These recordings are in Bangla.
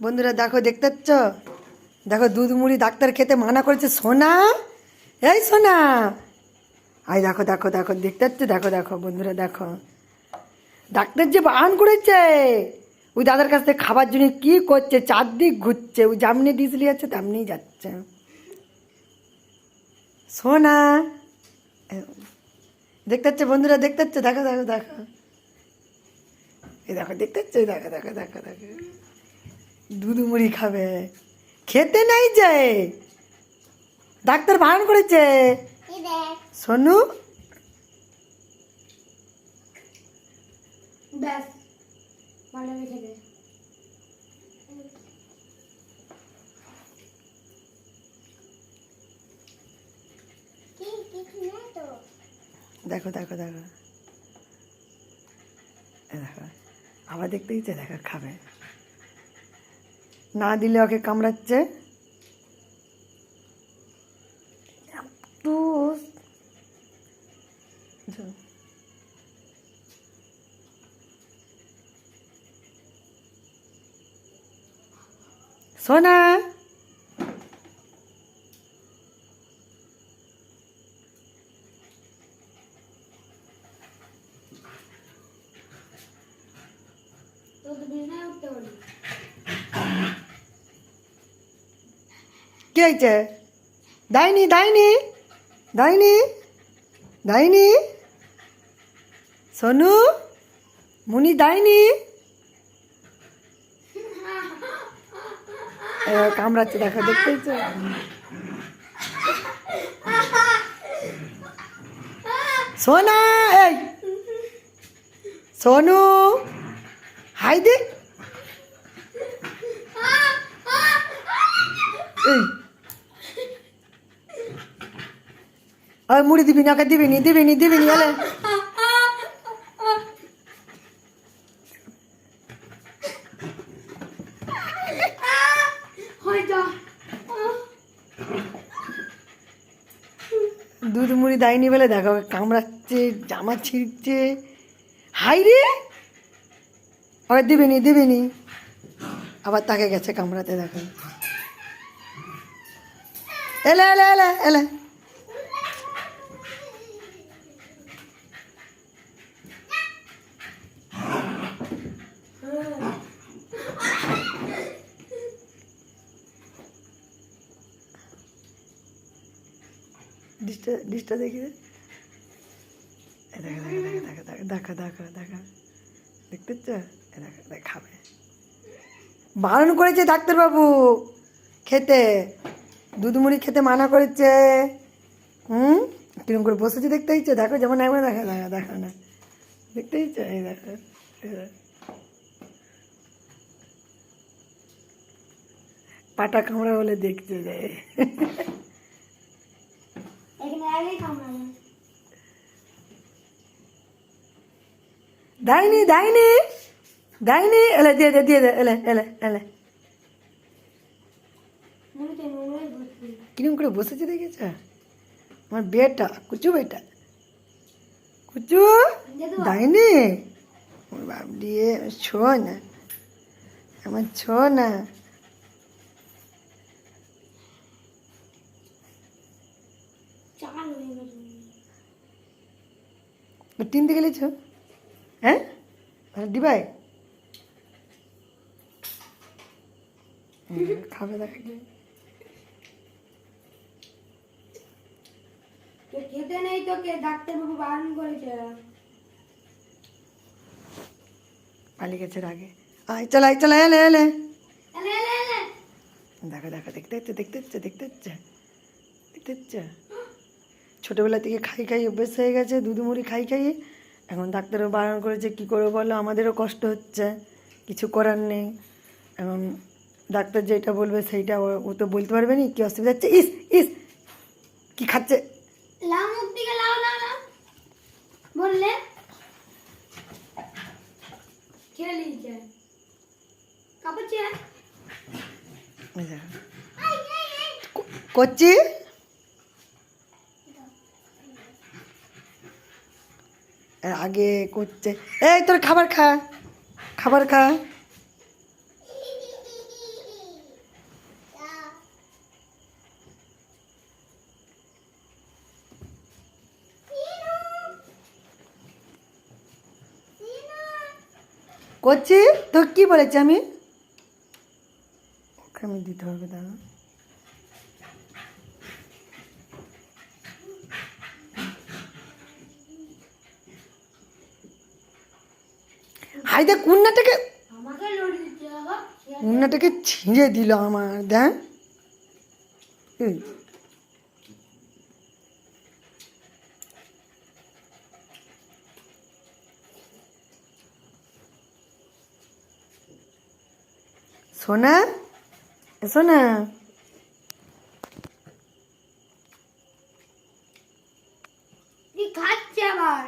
বন্ধুরা, দেখো, দেখতে পাচ্ছ? দেখো, দুধ মুড়ি ডাক্তার খেতে মানা করেছে। সোনা? এই সোনা! আই দেখো দেখো দেখো, দেখতে পাচ্ছ? দেখো দেখো, বন্ধুরা, দেখো। ডাক্তার যে বারণ করেছে। ওই দাদার কাছ থেকে খাবার জন্য কি করছে? চারদিক ঘুরছে। ওই যেমনি ডিজলি আছে তেমনি যাচ্ছে। সোনা! দেখতে পাচ্ছ বন্ধুরা? দেখতে পাচ্ছ? দেখো দেখো দেখো। এই দেখো, দেখতে পাচ্ছ? দেখো দেখো দেখো দেখো। দুধ মুড়ি খাবে। খেতে নাই যায়। ডাক্তার বারণ করেছে। সোনু? দেখো দেখো দেখো। দেখো আবার দেখতে ইচ্ছে দেখো খাবে। না দিলে ওকে কামড়াচ্ছে একটু। সোনা তো তো বিছানায় উঠতে পারি কি হয়েছে? দাইনি দাইনি দাইনি দাইনি সোনু, মুনি দাইনি কামড়াচ্ছে, দেখো দেখতেইছো সোনা, এই, সোনু, হাই দে এই ওই মুড়ি দিবি না ওকে দিবি নি দিবি নি দিবি নি এলে দুধ মুড়ি দেয়নি বলে দেখো কামড়াচ্ছে জামা ছিঁড়ছে। হাই রে! ওকে দিবি নি দিবি নি। আবার তাকে গেছে কামড়াতে দেখো। এলে এলে এলে এলে। ডিশটা ডিশটা দেখি দেখো দেখো দেখো দেখো দেখো দেখো দেখো দেখতে দেখ খাবে বারণ করেছে ডাক্তারবাবু। খেতে। দুধ মুড়ি খেতে মানা করেছে। হুম? কিরম করে বসেছে দেখতে ইচ্ছে দেখো, যেমন একবার দেখা দেখা, দেখো না। দেখতে ইচ্ছে এই দেখো এই দেখো। পাটা কামড়া বলে দেখতে যায়। দাইনি দাইনি দাইনি এলে দিয়ে দে দিয়ে দে এলে এলে এলে। কিরম করে বসেছে দেখেছ? আমার বেটা কুচু বেটা কুচু দাইনি বাপ দিয়ে ছো না আমার ছো না চাল হয়ে গেছে থেকে গেলেছ হ্যাঁ ডিবাই খাবে খেতে নেই তোকে ডাক্তারবাবু বারণ করেছে পালিয়ে গেছে আগে আয় চল আয় চল এলে এলে এলে এলে এলে দেখো দেখো দেখতে হচ্ছে দেখতে হচ্ছে দেখতে হচ্ছে দেখতে হচ্ছে ছোটোবেলা থেকে খাই খাই অভ্যেস হয়ে গেছে দুধ মুড়ি খাই খাইয়ে এখন ডাক্তারও বারণ করেছে কী করে বলো? আমাদেরও কষ্ট হচ্ছে কিছু করার নেই। এখন ডাক্তার যেটা বলবে সেইটা ও- তো বলতে পারবে না কী অসুবিধা হচ্ছে? ইস ইস কি খাচ্ছে? বললে? করছি? আগে করছে। এই, তোর খাবার খা। খাবার খা। করছি? তো কি বলেছি আমি? ওকে আমি দিতে হবে দাঁড়া লড়ি দিতে হবে। কুন্নাটাকে ছিঁড়ে দিল আমার দেখ। এই, সোনা এসো না কি খাচ্ছে আবার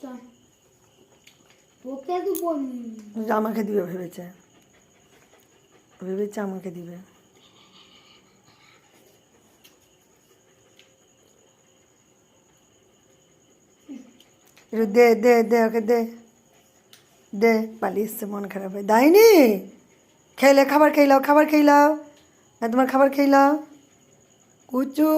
চল ওকে বলবি আমাকে দিবে ভেবেছে। ভেবেছে আমাকে দিবে। দে দে দে ওকে, দে। দে, পালিয়ে এসছে, মন খারাপ হয়ে। দেয়নি খেলে খাবার খেলাও খাবার না, তোমার খাবার খেলাও কুচু!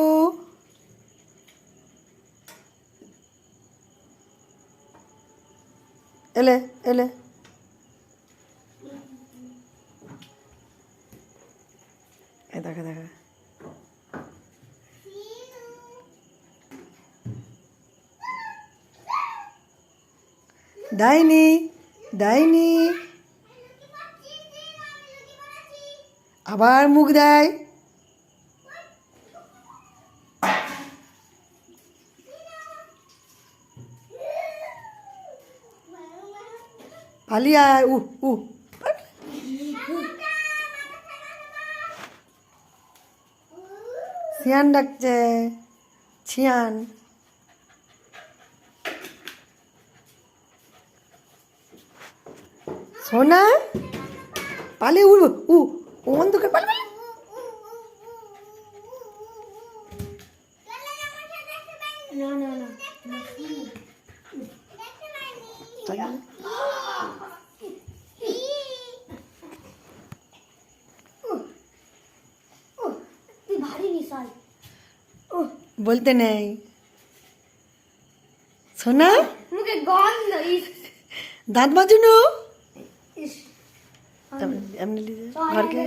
এলে এলে। এ দেখা দেখা। ডাইনি ডাইনি। আবার মুখ দেয়। পালিয়ে আয় উ উ শিয়ান ডাকছে ছিয়ান সোনা উড় উ ও অন্ধকার পালি পালি না না না বলতে নেই। সোনা? মুখে গন্ধ দাঁত মাজুনো? এমনি ঘরকে